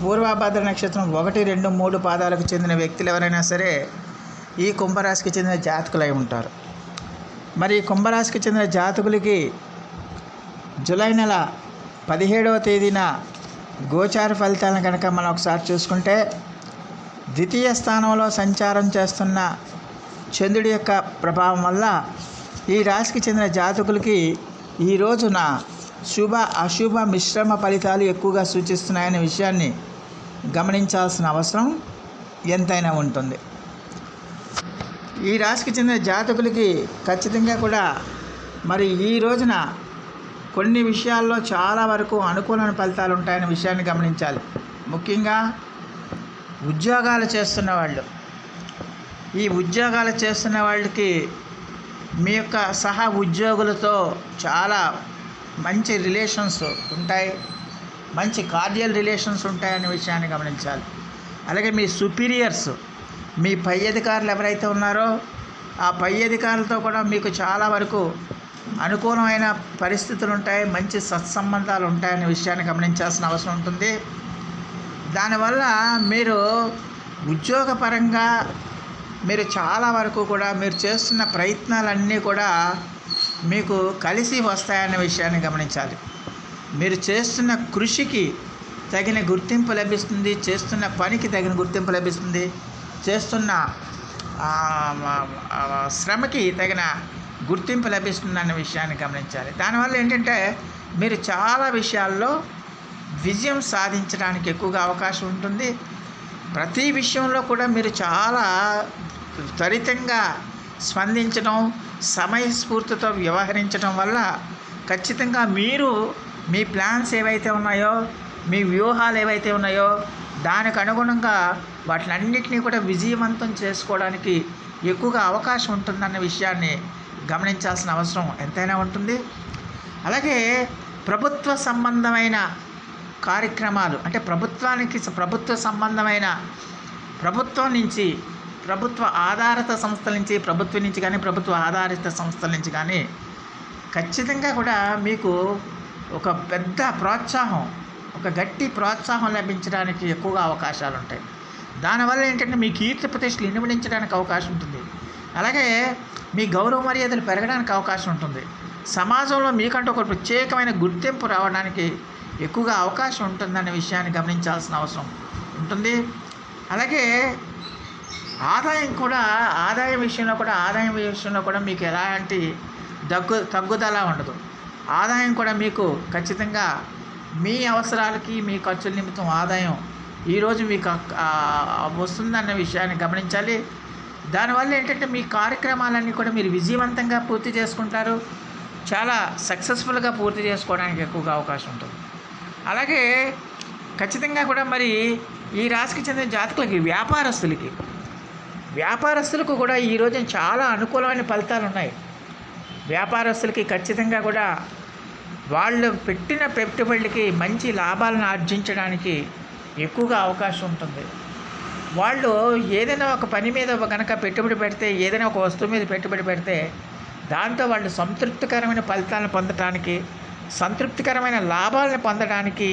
పూర్వాభాద్ర నక్షత్రం ఒకటి రెండు మూడు పాదాలకు చెందిన వ్యక్తులు ఎవరైనా సరే ఈ కుంభరాశికి చెందిన జాతకులై ఉంటారు. మరి ఈ కుంభరాశికి చెందిన జాతకులకి జూలై నెల పదిహేడవ తేదీన గోచార ఫలితాలను కనుక మనం ఒకసారి చూసుకుంటే ద్వితీయ స్థానంలో సంచారం చేస్తున్న చంద్రుడి యొక్క ప్రభావం వల్ల ఈ రాశికి చెందిన జాతకులకి ఈ రోజున శుభ అశుభ మిశ్రమ ఫలితాలు ఎక్కువగా సూచిస్తున్నాయనే విషయాన్ని గమనించాల్సిన అవసరం ఎంతైనా ఉంటుంది. ఈ రాశికి చెందిన జాతకులకి ఖచ్చితంగా కూడా మరి ఈ రోజున కొన్ని విషయాల్లో చాలా వరకు అనుకూలమైన ఫలితాలు ఉంటాయనే విషయాన్ని గమనించాలి. ముఖ్యంగా ఉద్యోగాలు చేస్తున్న వాళ్ళు. ఈ ఉద్యోగాలు చేస్తున్న వాళ్ళకి మీ యొక్క సహా ఉద్యోగులతో చాలా మంచి రిలేషన్స్ ఉంటాయి మంచి కార్డియల్ రిలేషన్స్ ఉంటాయనే విషయాన్ని గమనించాలి. అలాగే మీ సుపీరియర్స్ మీ పై అధికారులు ఎవరైతే ఉన్నారో ఆ పై అధికారులతో కూడా మీకు చాలా వరకు అనుకూలమైన పరిస్థితులు ఉంటాయి మంచి సత్సంబంధాలు ఉంటాయనే విషయాన్ని గమనించాల్సిన అవసరం ఉంటుంది. దానివల్ల మీరు ఉద్యోగపరంగా మీరు చాలా వరకు కూడా మీరు చేస్తున్న ప్రయత్నాలన్నీ కూడా మీకు కలిసి వస్తాయనే విషయాన్ని గమనించాలి. మీరు చేస్తున్న కృషికి తగిన గుర్తింపు లభిస్తుంది చేస్తున్న పనికి తగిన గుర్తింపు లభిస్తుంది చేస్తున్న శ్రమకి తగిన గుర్తింపు లభిస్తుంది అన్న విషయాన్ని గమనించాలి. దానివల్ల ఏంటంటే మీరు చాలా విషయాల్లో విజయం సాధించడానికి ఎక్కువగా అవకాశం ఉంటుంది. ప్రతి విషయంలో కూడా మీరు చాలా త్వరితంగా స్పందించడం సమయస్ఫూర్తితో వ్యవహరించడం వల్ల ఖచ్చితంగా మీరు మీ ప్లాన్స్ ఏవైతే ఉన్నాయో మీ వ్యూహాలు ఏవైతే ఉన్నాయో దానికి అనుగుణంగా వాటినన్నింటినీ కూడా విజయవంతం చేసుకోవడానికి ఎక్కువగా అవకాశం ఉంటుందన్న విషయాన్ని గమనించాల్సిన అవసరం ఎంతైనా ఉంటుంది. అలాగే ప్రభుత్వ సంబంధమైన కార్యక్రమాలు అంటే ప్రభుత్వానికి ప్రభుత్వ సంబంధమైన ప్రభుత్వం నుంచి ప్రభుత్వ ఆధారిత సంస్థల నుంచి ప్రభుత్వం నుంచి కానీ ప్రభుత్వ ఆధారిత సంస్థల నుంచి కానీ ఖచ్చితంగా కూడా మీకు ఒక పెద్ద ప్రోత్సాహం ఒక గట్టి ప్రోత్సాహం లభించడానికి ఎక్కువగా అవకాశాలు ఉంటాయి. దానివల్ల ఏంటంటే మీ కీర్తి ప్రతిష్టలు ఇనుమడించడానికి అవకాశం ఉంటుంది. అలాగే మీ గౌరవ మర్యాదలు పెరగడానికి అవకాశం ఉంటుంది. సమాజంలో మీకంటూ ఒక ప్రత్యేకమైన గుర్తింపు రావడానికి ఎక్కువగా అవకాశం ఉంటుందనే విషయాన్ని గమనించాల్సిన అవసరం ఉంటుంది. అలాగే ఆదాయం కూడా ఆదాయం విషయంలో కూడా ఆదాయం విషయంలో కూడా మీకు ఎలాంటి దగ్గు తగ్గుదల ఉండదు. ఆదాయం కూడా మీకు ఖచ్చితంగా మీ అవసరాలకి మీ ఖర్చుల నిమిత్తం ఆదాయం ఈరోజు మీకు వస్తుందన్న విషయాన్ని గమనించాలి. దానివల్ల ఏంటంటే మీ కార్యక్రమాలన్నీ కూడా మీరు విజయవంతంగా పూర్తి చేసుకుంటారు. చాలా సక్సెస్ఫుల్గా పూర్తి చేసుకోవడానికి ఎక్కువగా అవకాశం ఉంటుంది. అలాగే ఖచ్చితంగా కూడా మరి ఈ రాశికి చెందిన జాతకులకి వ్యాపారస్తులకి వ్యాపారస్తులకు కూడా ఈ రోజున చాలా అనుకూలమైన ఫలితాలు ఉన్నాయి. వ్యాపారస్తులకి ఖచ్చితంగా కూడా వాళ్ళు పెట్టిన పెట్టుబడులకి మంచి లాభాలను ఆర్జించడానికి ఎక్కువగా అవకాశం ఉంటుంది. వాళ్ళు ఏదైనా ఒక పని మీద కనుక పెట్టుబడి పెడితే ఏదైనా ఒక వస్తువు మీద పెట్టుబడి పెడితే దాంతో వాళ్ళు సంతృప్తికరమైన ఫలితాలను పొందడానికి సంతృప్తికరమైన లాభాలను పొందడానికి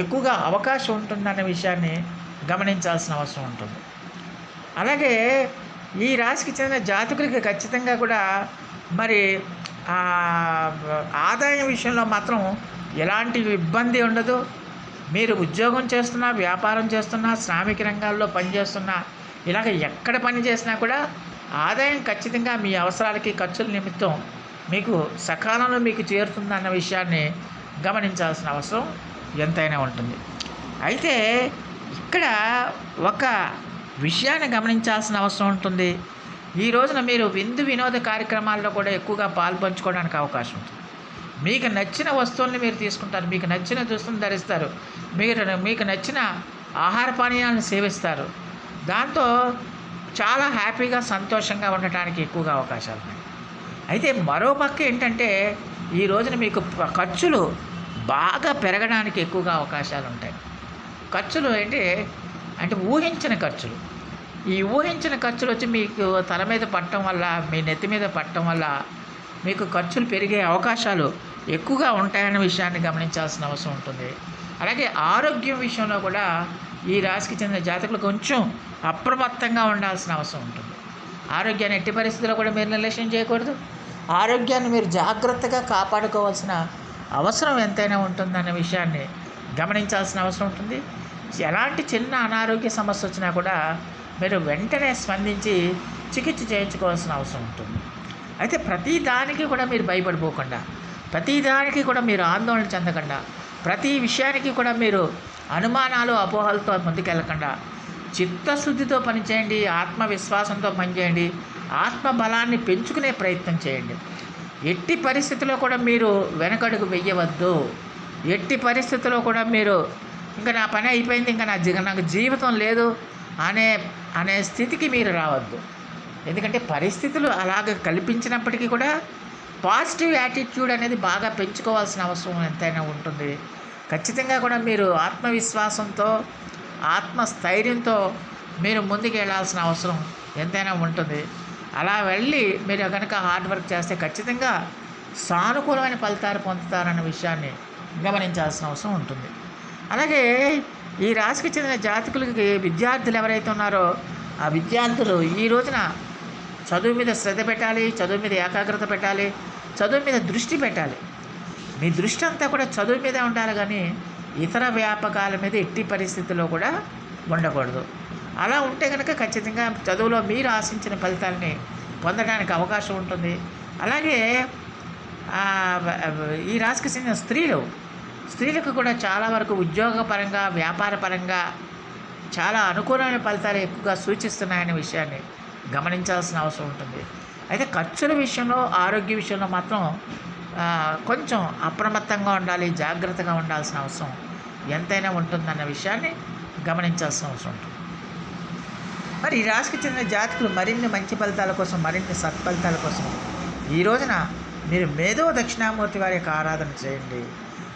ఎక్కువగా అవకాశం ఉంటుందన్న విషయాన్ని గమనించాల్సిన అవసరం ఉంటుంది. అలాగే ఈ రాశికి చెందిన జాతకులకి ఖచ్చితంగా కూడా మరి ఆదాయం విషయంలో మాత్రం ఎలాంటి ఇబ్బంది ఉండదు. మీరు ఉద్యోగం చేస్తున్నా వ్యాపారం చేస్తున్నా శ్రామిక రంగాల్లో పనిచేస్తున్నా ఇలాగ ఎక్కడ పని చేసినా కూడా ఆదాయం ఖచ్చితంగా మీ అవసరాలకి ఖర్చుల నిమిత్తం మీకు సకాలంలో మీకు చేరుతుందన్న విషయాన్ని గమనించాల్సిన అవసరం ఎంతైనా ఉంటుంది. అయితే ఇక్కడ ఒక విషయాన్ని గమనించాల్సిన అవసరం ఉంటుంది. ఈ రోజున మీరు విందు వినోద కార్యక్రమాల్లో కూడా ఎక్కువగా పాల్పంచుకోవడానికి అవకాశం ఉంటుంది. మీకు నచ్చిన వస్తువుల్ని మీరు తీసుకుంటారు. మీకు నచ్చిన దుస్తులు ధరిస్తారు. మీరు మీకు నచ్చిన ఆహార పానీయాలను సేవిస్తారు. దాంతో చాలా హ్యాపీగా సంతోషంగా ఉండటానికి ఎక్కువగా అవకాశాలు ఉన్నాయి. అయితే మరో పక్క ఏంటంటే ఈ రోజున మీకు ఖర్చులు బాగా పెరగడానికి ఎక్కువగా అవకాశాలు ఉంటాయి. ఖర్చులు ఏంటి? అంటే ఊహించిన ఖర్చులు. ఈ ఊహించిన ఖర్చులు వచ్చి మీకు తల మీద పట్టడం వల్ల మీ నెత్తి మీద పట్టడం వల్ల మీకు ఖర్చులు పెరిగే అవకాశాలు ఎక్కువగా ఉంటాయన్న విషయాన్ని గమనించాల్సిన అవసరం ఉంటుంది. అలాగే ఆరోగ్యం విషయంలో కూడా ఈ రాశికి చెందిన జాతకులు కొంచెం అప్రమత్తంగా ఉండాల్సిన అవసరం ఉంటుంది. ఆరోగ్యాన్ని ఎట్టి పరిస్థితుల్లో కూడా మీరు నిర్లక్ష్యం చేయకూడదు. ఆరోగ్యాన్ని మీరు జాగ్రత్తగా కాపాడుకోవాల్సిన అవసరం ఎంతైనా ఉంటుందన్న విషయాన్ని గమనించాల్సిన అవసరం ఉంటుంది. ఎలాంటి చిన్న అనారోగ్య సమస్య వచ్చినా కూడా మీరు వెంటనే స్పందించి చికిత్స చేయించుకోవాల్సిన అవసరం ఉంటుంది. అయితే ప్రతి దానికి కూడా మీరు భయపడిపోకుండా ప్రతి దానికి కూడా మీరు ఆందోళన చెందకుండా ప్రతి విషయానికి కూడా మీరు అనుమానాలు అపోహలతో ముందుకెళ్ళకుండా చిత్తశుద్ధితో పనిచేయండి ఆత్మవిశ్వాసంతో పనిచేయండి ఆత్మ బలాన్ని పెంచుకునే ప్రయత్నం చేయండి. ఎట్టి పరిస్థితిలో కూడా మీరు వెనకడుగు వెయ్యవద్దు ఎట్టి పరిస్థితిలో కూడా మీరు ఇంకా నా పని అయిపోయింది ఇంకా నా జీ నాకు జీవితం లేదు అనే అనే స్థితికి మీరు రావద్దు. ఎందుకంటే పరిస్థితులు అలాగ కల్పించినప్పటికీ కూడా పాజిటివ్ యాటిట్యూడ్ అనేది బాగా పెంచుకోవాల్సిన అవసరం ఎంతైనా ఉంటుంది. ఖచ్చితంగా కూడా మీరు ఆత్మవిశ్వాసంతో ఆత్మస్థైర్యంతో మీరు ముందుకు వెళ్ళాల్సిన అవసరం ఎంతైనా ఉంటుంది. అలా వెళ్ళి మీరు కనుక హార్డ్ వర్క్ చేస్తే ఖచ్చితంగా సానుకూలమైన ఫలితాలు పొందుతారన్న విషయాన్ని గమనించాల్సిన అవసరం ఉంటుంది. అలాగే ఈ రాశికి చెందిన జాతకులకి విద్యార్థులు ఎవరైతే ఉన్నారో ఆ విద్యార్థులు ఈ రోజున చదువు మీద శ్రద్ధ పెట్టాలి చదువు మీద ఏకాగ్రత పెట్టాలి చదువు మీద దృష్టి పెట్టాలి. మీ దృష్టి అంతా కూడా చదువు మీదే ఉండాలి కానీ ఇతర వ్యాపకాల మీద ఎట్టి పరిస్థితుల్లో కూడా ఉండకూడదు. అలా ఉంటే కనుక ఖచ్చితంగా చదువులో మీరు ఆశించిన ఫలితాలని పొందడానికి అవకాశం ఉంటుంది. అలాగే ఈ రాశికి చెందిన స్త్రీలు స్త్రీలకు కూడా చాలా వరకు ఉద్యోగపరంగా వ్యాపారపరంగా చాలా అనుకూలమైన ఫలితాలు ఎక్కువగా సూచిస్తున్నాయనే విషయాన్ని గమనించాల్సిన అవసరం ఉంటుంది. అయితే ఖర్చుల విషయంలో ఆరోగ్య విషయంలో మాత్రం కొంచెం అప్రమత్తంగా ఉండాలి జాగ్రత్తగా ఉండాల్సిన అవసరం ఎంతైనా ఉంటుందన్న విషయాన్ని గమనించాల్సిన అవసరం ఉంటుంది. మరి ఈ రాశికి చెందిన జాతకులు మరిన్ని మంచి ఫలితాల కోసం మరిన్ని సత్ఫలితాల కోసం ఈ రోజున మీరు మేధో దక్షిణామూర్తి వారి యొక్క ఆరాధన చేయండి.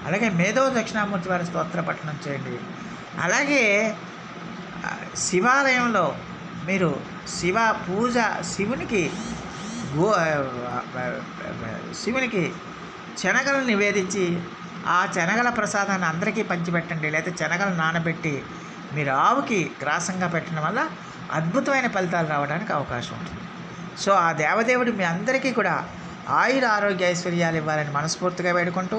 అలాగే మేధో దక్షిణామూర్తి వారి స్తోత్ర పఠనం చేయండి. అలాగే శివాలయంలో మీరు శివ పూజ శివునికి గో శివునికి శనగలను నివేదించి ఆ శనగల ప్రసాదాన్ని అందరికీ పంచిపెట్టండి. లేకపోతే శనగలు నానబెట్టి మీరు ఆవుకి గ్రాసంగా పెట్టడం వల్ల అద్భుతమైన ఫలితాలు రావడానికి అవకాశం ఉంటుంది. సో ఆ దేవదేవుడు మీ అందరికీ కూడా ఆయుర ఆరోగ్య ఐశ్వర్యాలు ఇవ్వాలని మనస్ఫూర్తిగా వేడుకుంటూ